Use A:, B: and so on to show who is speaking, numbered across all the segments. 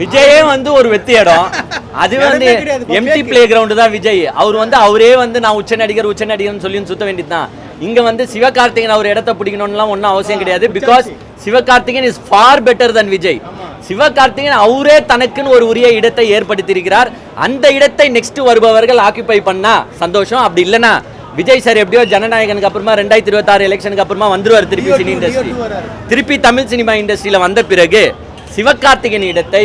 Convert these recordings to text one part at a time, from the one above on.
A: விஜயே வந்து ஒரு வெத்தி இடம். அது வந்து எம்டி. பிளே கிரவுண்டு தான் விஜய். அவர் வந்து அவரே வந்து நான் உச்ச நடிகர் உச்ச நடிகர்னு சொல்லி சுத்த வேண்டியதுதான் இங்க வந்து சிவகார்த்திகேயன் அவர் இடத்த பிடிக்கணும்லாம் ஒன்றும் அவசியம் கிடையாது. Because Sivakarthikeyan is far better than Vijay. Sivakarthikeyan அவரே தனக்குன்னு ஒரு உரிய இடத்தை ஏற்படுத்தியிருக்கிறார். அந்த இடத்தை நெக்ஸ்ட் வருபவர்கள் ஆக்கிபை பண்ணா சந்தோஷம். அப்படி இல்லைன்னா விஜய் சார் எப்படியோ ஜனநாயகனுக்கு அப்புறமா ரெண்டாயிரத்தி இருபத்தாறு எலெக்ஷனுக்கு அப்புறமா வந்துருவார் திருப்பி சினி இண்டஸ்ட்ரி திருப்பி தமிழ் சினிமா இண்டஸ்ட்ரியில வந்த பிறகு சிவகார்த்திகேயன் இடத்தை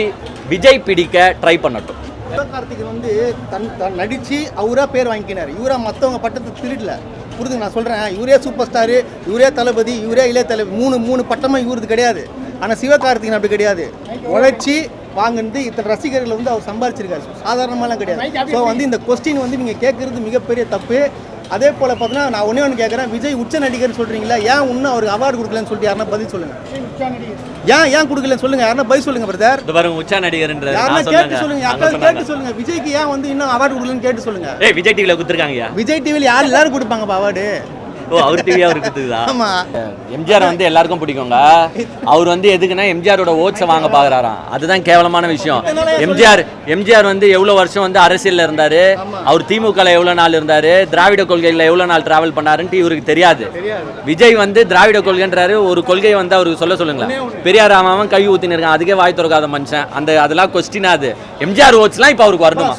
A: விஜய் பிடிக்க ட்ரை பண்ணட்டும்.
B: சிவகார்த்திகேயன் வந்து தன் தன் நடிச்சு அவரா பேர் வாங்கிக்கினார். இவரா மற்றவங்க பட்டத்தை திருடல. புரிதுங்க நான் சொல்கிறேன் இவரே சூப்பர் ஸ்டாரு இவரே தளபதி இவரே இளைய தளபதி. மூணு மூணு பட்டமும் இவரது கிடையாது. ஆனால் சிவகார்த்திகேயன் அப்படி கிடையாது. உழைச்சி வாங்கினது இத்தனை ரசிகர்கள் வந்து அவர் சம்பாரிச்சிருக்காரு. சாதாரணமாலாம் கிடையாது. ஸோ வந்து இந்த கொஸ்டின் வந்து நீங்கள் கேட்குறது மிகப்பெரிய தப்பு. அதே போல் பார்த்தீங்கன்னா நான் ஒன்றே ஒன்று கேட்குறேன் விஜய் உச்ச நடிகர்னு சொல்கிறீங்களா ஏன் இன்னும் அவருக்கு அவார்டு கொடுக்கலன்னு சொல்லிட்டு யாருன்னா பதில் சொல்லுங்கள் ஏன் ஏன் கொடுக்கலன்னு சொல்லுங்கள் யாருன்னா பதில் சொல்லுங்கள் பிரதர்
A: பாருங்க உச்சா நடிகர்ன்ற
B: யாருன்னா கேட்டு. சொல்லுங்க. யாருக்காவது. கேட்டு சொல்லுங்க. விஜய்க்கு ஏன் வந்து இன்னும் அவார்டு கொடுக்கலன்னு கேட்டு சொல்லுங்க.
A: ஏய் விஜய் டிவில குடுத்துருக்காங்கயா
B: விஜய் டிவியில் யார் எல்லாரும் கொடுப்பாங்கப்பா அவார்டு
A: ஓ அவர் டிவியா அவருக்கு குடுத்துதா
B: ஆமா.
A: எம்ஜிஆர் வந்து எல்லாருக்கும் பிடிக்குங்க அவர் வந்து எதுக்குன்னா எம்ஜிஆரோட ஓட்ஸை வாங்க பாக்குறாராம். அதுதான் கேவலமான விஷயம். எம்ஜிஆர் எம்ஜிஆர் வந்து எவ்வளவு வருஷம் வந்து அரசியல்ல இருந்தாரு? அவர் திமுகல எவ்வளவு நாள் இருந்தாரு? திராவிட கொள்கையில எவ்வளவு நாள் டிராவல் பண்ணாருன்ட்டு இவருக்கு தெரியாது. விஜய் வந்து திராவிட கொள்கைன்றாரு. ஒரு கொள்கையை வந்து அவருக்கு சொல்ல சொல்லுங்களேன். பெரியார் ராமாவன் கை ஊத்தின்னு இருக்கான் அதுக்கே வாய் திறக்காத மனுஷன். அந்த அதெல்லாம் கொஸ்டின் அது. எம்ஜிஆர் ஓட்ஸ்லாம் இப்போ அவருக்கு வரணுமா?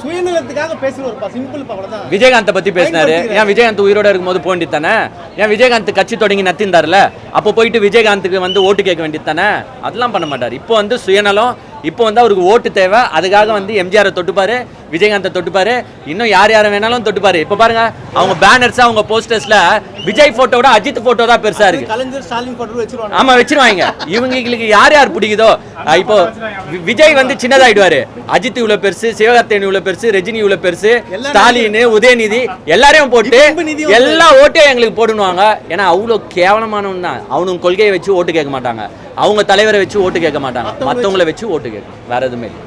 A: விஜயகாந்தை பத்தி பேசினாரு. ஏன் விஜயகாந்த் உயிரோட இருக்கும்போது போண்டி தானே? ஏன் விஜயகாந்த் கட்சி தொடங்கி நத்திருந்தார்ல அப்போ போயிட்டு விஜயகாந்துக்கு வந்து ஓட்டு கேட்க வேண்டியது தானே? அதெல்லாம் பண்ண மாட்டார். இப்போ வந்து சுயநலம் இப்போ வந்து அவருக்கு ஓட்டு தேவை. அதுக்காக வந்து எம்ஜிஆரை தொட்டுப்பாரு விஜயகாந்தை தொட்டுப்பாரு. இன்னும் யார் யாரை வேணாலும் தொட்டுப்பாரு. இப்போ பாருங்க அவங்க பேனர்ஸ் அவங்க போஸ்டர்ஸ்ல விஜய் போட்டோட அஜித் போட்டோ தான் பெருசா இருக்கு.
B: கலைஞர் ஸ்டாலின் வச்சிருவாங்க.
A: ஆமா வச்சிருவாங்க. இவங்களுக்கு யார் யார் பிடிக்குதோ இப்போ விஜய் வந்து சின்னதாயிடுவாரு. அஜித் இவ்வளவு பெருசு சிவகார்த்திகேயன் இவ்வளவு பெருசு ரஜினி இவ்வளவு பெருசு ஸ்டாலின் உதயநிதி எல்லாரையும் போட்டு எல்லா ஓட்டையும் எங்களுக்கு போடுவாங்க ஏன்னா அவ்வளோ கேவலமானவன் தான். அவனுங்க கொள்கையை வச்சு ஓட்டு கேட்க மாட்டாங்க. அவங்க தலைவரை வச்சு ஓட்டு கேட்க மாட்டாங்க. மத்தவங்கள வச்சு ஓட்டு கேட்கும் வேற எதுவுமே இல்லை.